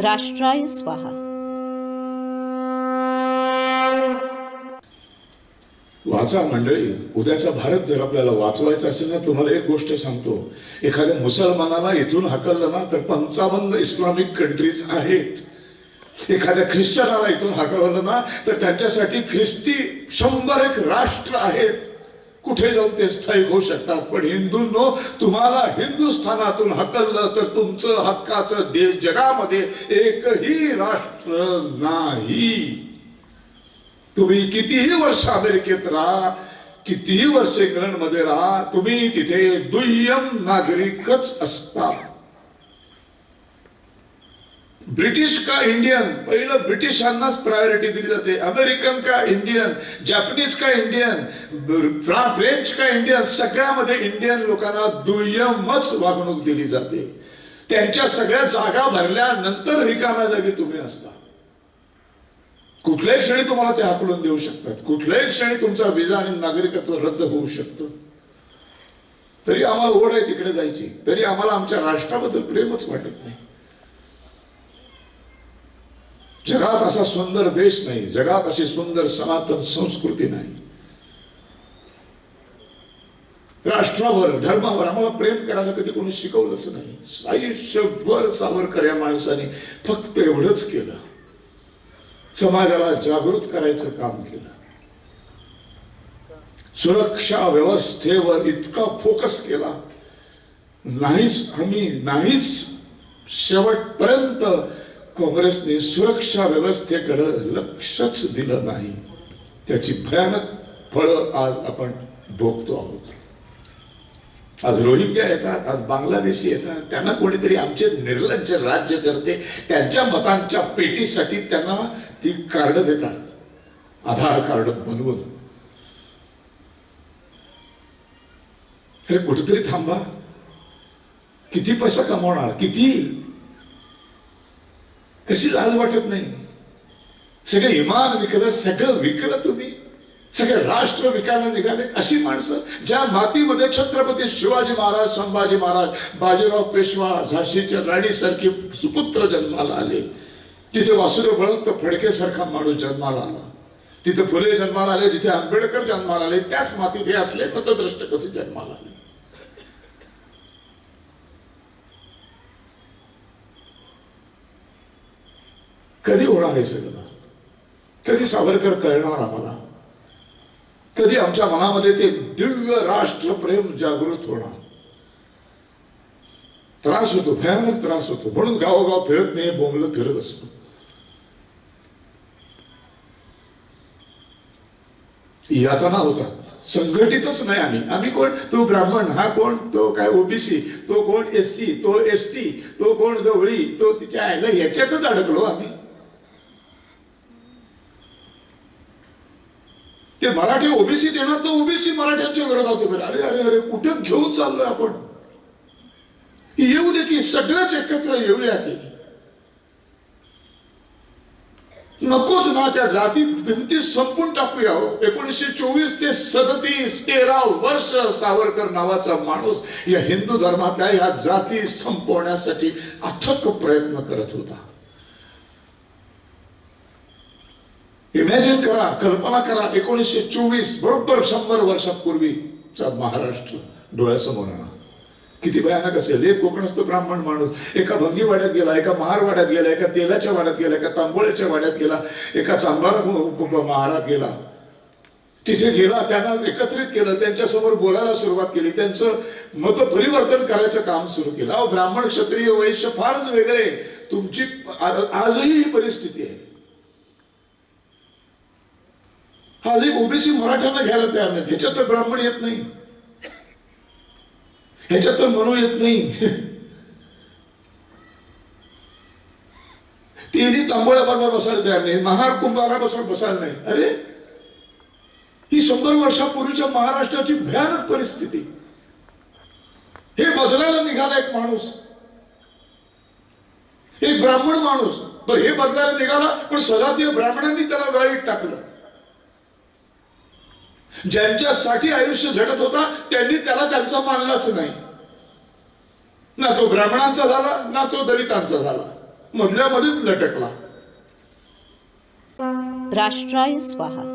राष्ट्राय स्वाहा. वाचा मंडळी उद्याचा भारत जर आपल्याला वाचवायचा असेल ना तुम्हाला एक गोष्ट सांगतो. एखाद्या मुसलमानाला इथून हाकललं ना तर पंचावन्न इस्लामिक कंट्रीज आहेत. एखाद्या ख्रिश्चनाला इथून हाकलवलं ना तर त्यांच्यासाठी ख्रिस्ती शंभर एक राष्ट्र आहेत. कुठे जाऊन ते स्थायिक होऊ शकतात? पण हिंदूंनो तुम्हाला हिंदुस्थानातून हकललं तर तुमचं हक्काचं देश जगामध्ये एकही राष्ट्र नाही. तुम्ही कितीही वर्ष अमेरिकेत राहा कितीही वर्ष इंग्लंडमध्ये राहा तुम्ही तिथे दुय्यम नागरिकच असता. ब्रिटिश का इंडियन? पहिलं ब्रिटिशांनाच प्रायोरिटी दिली जाते. अमेरिकन का इंडियन? जॅपनीज का इंडियन? फ्रेंच का इंडियन? सगळ्यामध्ये इंडियन लोकांना दुय्यमच वागणूक दिली जाते. त्यांच्या सगळ्या जागा भरल्यानंतर रिकाम्या जागी तुम्ही असता. कुठल्याही क्षणी तुम्हाला ते हाकलून देऊ शकतात. कुठल्याही क्षणी तुमचा विजा आणि नागरिकत्व रद्द होऊ शकतं. तरी आम्हाला ओढ आहे तिकडे जायची. तरी आम्हाला आमच्या राष्ट्राबद्दल प्रेमच वाटत नाही. जगात असा सुंदर देश नाही. जगात अशी सुंदर सनातन संस्कृती नाही. राष्ट्रावर धर्मावर आम्हाला प्रेम करायला कधी कोणी शिकवलंच नाही. आयुष्यभर सावरकर या माणसाने फक्त एवढंच केलं. समाजाला जागृत करायचं काम केलं. सुरक्षा व्यवस्थेवर इतका फोकस केला. नाहीच आम्ही नाहीच शेवटपर्यंत काँग्रेसने सुरक्षा व्यवस्थेकडे लक्षच दिलं नाही. त्याची भयानक फळं आज आपण भोगतो आहोत. आज रोहिंग्या येतात आज बांगलादेशी येतात त्यांना कोणीतरी आमचे निर्लज्ज राज्य करते त्यांच्या मतांच्या पेटीसाठी त्यांना ती कार्ड देतात. आधार कार्ड बनवून. हे कुठेतरी थांबा. किती पैसा कमवणार? किती कशी लाज वाटत नाही? सगळं इमान विकलं सगळं विकलं तुम्ही. सगळे राष्ट्र विकायला निघाले. अशी माणसं ज्या मातीमध्ये छत्रपती शिवाजी महाराज संभाजी महाराज बाजीराव पेशवा झाशीच्या राणीसारखी सुपुत्र जन्माला आले. तिथे वासुदेव बळंत फडकेसारखा माणूस जन्माला आला. तिथे फुले जन्माला आले जिथे आंबेडकर जन्माला आले त्याच मातीत हे असले मतद्रष्ट कसे जन्माला आले. कधी होणार हे सगळं? कधी सावरकर कळणार आम्हाला? कधी आमच्या मनामध्ये ते दिव्य राष्ट्रप्रेम जागृत होणार? त्रास होतो भयानक त्रास होतो. म्हणून गावोगाव फिरत नाही बोंबलं फिरत असतो. यातना होतात. संघटितच नाही आम्ही. आम्ही कोण? तो ब्राह्मण हा कोण? तो काय ओबीसी तो कोण एस सी तो एस टी तो कोण गवळी? तो तिच्या आईला ह्याच्यातच अडकलो आम्ही. ते मराठी ओबीसी देणार तर ओबीसी मराठ्यांच्या विरोधात उभे अरे अरे अरे कुठं घेऊन चाललोय आपण? येऊ दे की सगळेच एकत्र येऊया की. नकोच ना त्या जाती भिंती संपून टाकूया हो. एकोणीसशे चोवीस ते सदतीस तेरा वर्ष सावरकर नावाचा माणूस या हिंदू धर्मातल्या या जाती संपवण्यासाठी अथक प्रयत्न करत होता. इमॅजिन करा कल्पना करा एकोणीसशे चोवीस बरोबर शंभर वर्षापूर्वीचा महाराष्ट्र डोळ्यासमोर आणा किती भयानक असेल. एक कोकणस्थ ब्राह्मण माणूस एका भंगीवाड्यात गेला एका महारवाड्यात गेला एका तेलाच्या वाड्यात गेला एका तांबोळ्याच्या वाड्यात गेला एका चांभार महारात गेला. तिथे गेला त्यांना एकत्रित केलं त्यांच्यासमोर बोलायला सुरुवात केली त्यांचं मत परिवर्तन करायचं काम सुरू केलं. अहो ब्राह्मण क्षत्रिय वैश्य फारच वेगळे. तुमची आजही ही परिस्थिती आहे. आज एक ओबीसी मराठ्यांना घ्यायला तयार नाही ह्याच्यात तर ब्राह्मण येत नाही. ह्याच्यात तर मनू येत नाही. तिन्ही तांबोळ्याबरोबर बसायला तयार नाही. महार कुंभाराबरोबर बसायला नाही. अरे ही शंभर वर्षापूर्वीच्या महाराष्ट्राची भयानक परिस्थिती. हे बदलायला निघाला एक माणूस. एक ब्राह्मण माणूस. तर हे बदलायला निघाला पण सजातीय ब्राह्मणांनी त्याला गाळीत टाकलं. ज्यांच्यासाठी आयुष्य झटत होता त्यांनी त्याला त्यांचा मानलाच नाही. ना तो ब्राह्मणांचा झाला ना तो दलितांचा झाला. मधल्यामध्येच लटकला. राष्ट्राय स्वाहा.